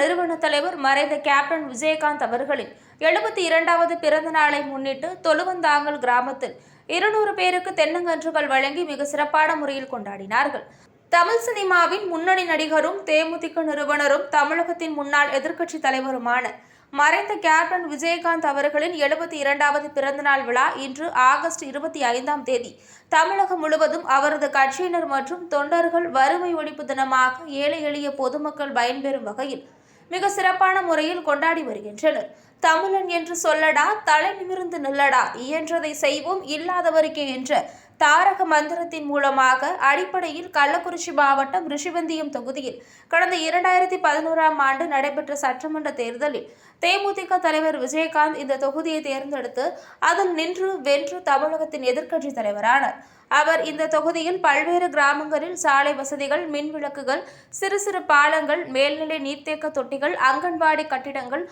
நிறுவன தலைவர் மறைந்த கேப்டன் விஜயகாந்த் அவர்களின் எழுபத்தி இரண்டாவது பிறந்த நாளை முன்னிட்டு தொழுவந்தாங்கல் கிராமத்தில் இருநூறு பேருக்கு தென்னங்கன்றுகள் வழங்கி மிக சிறப்பான முறையில் கொண்டாடினார்கள். தமிழ் சினிமாவின் முன்னணி நடிகரும் தேமுதிக நிறுவனரும் தமிழகத்தின் முன்னாள் எதிர்க்கட்சி தலைவருமான மறைந்த கேப்டன் விஜயகாந்த் அவர்களின் எழுபத்தி இரண்டாவது பிறந்தநாள் விழா இன்று ஆகஸ்ட் இருபத்தி ஐந்தாம் தேதி தமிழகம் முழுவதும் அவரது கட்சியினர் மற்றும் தொண்டர்கள் வறுமை ஒழிப்பு தினமாக ஏழை எளிய பொதுமக்கள் பயன்பெறும் வகையில் மிக சிறப்பான முறையில் கொண்டாடி வருகின்றனர். தமிழன் என்று சொல்லடா தலை நிமிர்ந்து நில்லடா இயன்றதை செய்வோம் இல்லாதவருக்கே என்ற தாரக மந்திரத்தின் மூலமாக அடிப்படையில் கள்ளக்குறிச்சி மாவட்டம் ரிஷிவந்தியம் தொகுதியில் கடந்த இரண்டாயிரத்தி பதினோராம் ஆண்டு நடைபெற்ற சட்டமன்ற தேர்தலில் தேமுதிக தலைவர் விஜயகாந்த் இந்த தொகுதியை தேர்ந்தெடுத்து அதில் நின்று வென்று தமிழகத்தின் எதிர்க்கட்சி தலைவரானார். அவர் இந்த தொகுதியில் பல்வேறு கிராமங்களில் சாலை வசதிகள் மின் விளக்குகள் சிறு சிறு பாலங்கள் மேல்நிலை நீர்த்தேக்க தொட்டிகள் அங்கன்வாடி கட்டிடங்கள்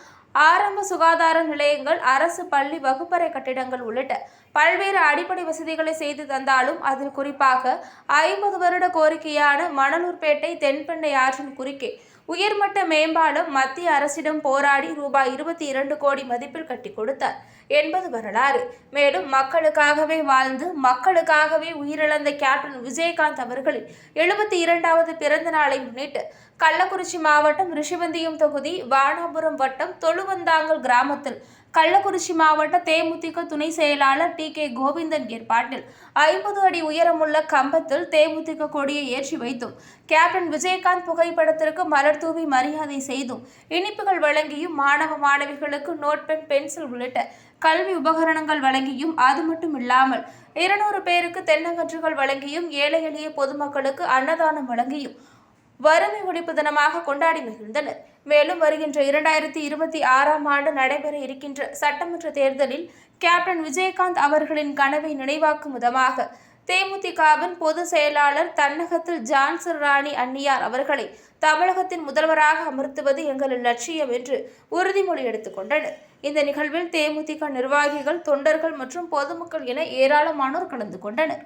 ஆரம்ப சுகாதார நிலையங்கள் அரசு பள்ளி வகுப்பறை கட்டிடங்கள் உள்ளிட்ட பல்வேறு அடிப்படை வசதிகளை செய்து தந்தாலும் அதில் குறிப்பாக ஐம்பது வருட கோரிக்கையான மணலூர்பேட்டை தென்பெண்ணை ஆற்றின் குறுக்கே உயர்மட்ட மேம்பாலம் மத்திய அரசிடம் போராடி ரூபாய் இருபத்தி இரண்டு கோடி மதிப்பில் கட்டி கொடுத்தார். என்பது வரலாறு. மேலும் மக்களுக்காகவே வாழ்ந்து மக்களுக்காகவே உயிரிழந்த கேப்டன் விஜயகாந்த் அவர்களின் எழுபத்தி இரண்டாவது பிறந்த நாளை முன்னிட்டு கள்ளக்குறிச்சி மாவட்டம் ரிஷிவந்தியம் தொகுதி வானாபுரம் வட்டம் தொழுவந்தாங்கல் கிராமத்தில் கள்ளக்குறிச்சி மாவட்ட தேமுதிக துணை செயலாளர் டி கே கோவிந்தன் ஏற்பாட்டில் ஐம்பது அடி உயரமுள்ள கம்பத்தில் தேமுதிக கொடியை ஏற்றி வைத்தும் கேப்டன் விஜயகாந்த் புகைப்படத்திற்கு மலர் தூவி மரியாதை செய்தும் இனிப்புகள் வழங்கியும் மாணவ மாணவிகளுக்கு நோட் பென் பென்சில் உள்ளிட்ட கல்வி உபகரணங்கள் வழங்கியும் அது மட்டும் இல்லாமல் இருநூறு பேருக்கு தென்னங்கன்றுகள் வழங்கியும் ஏழை எளிய பொதுமக்களுக்கு அன்னதானம் வழங்கியும் வறுமை ஒழிப்பு தினமாக கொண்டாடி மகிழ்ந்தனர். மேலும் வருகின்ற இரண்டாயிரத்தி இருபத்தி ஆறாம் ஆண்டு நடைபெற இருக்கின்ற சட்டமன்ற தேர்தலில் கேப்டன் விஜயகாந்த் அவர்களின் கனவை நினைவாக்கும் விதமாக தேமுதிகவின் பொதுச் செயலாளர் தன்னகத்தில் ஜான்சன் ராணி அன்னியார் அவர்களை தமிழகத்தின் முதல்வராக அமர்த்துவது எங்களின் லட்சியம் என்று உறுதிமொழி எடுத்துக்கொண்டனர் இந்த நிகழ்வில் தேமுதிக நிர்வாகிகள் தொண்டர்கள் மற்றும் பொதுமக்கள் என ஏராளமானோர் கலந்து கொண்டனர்.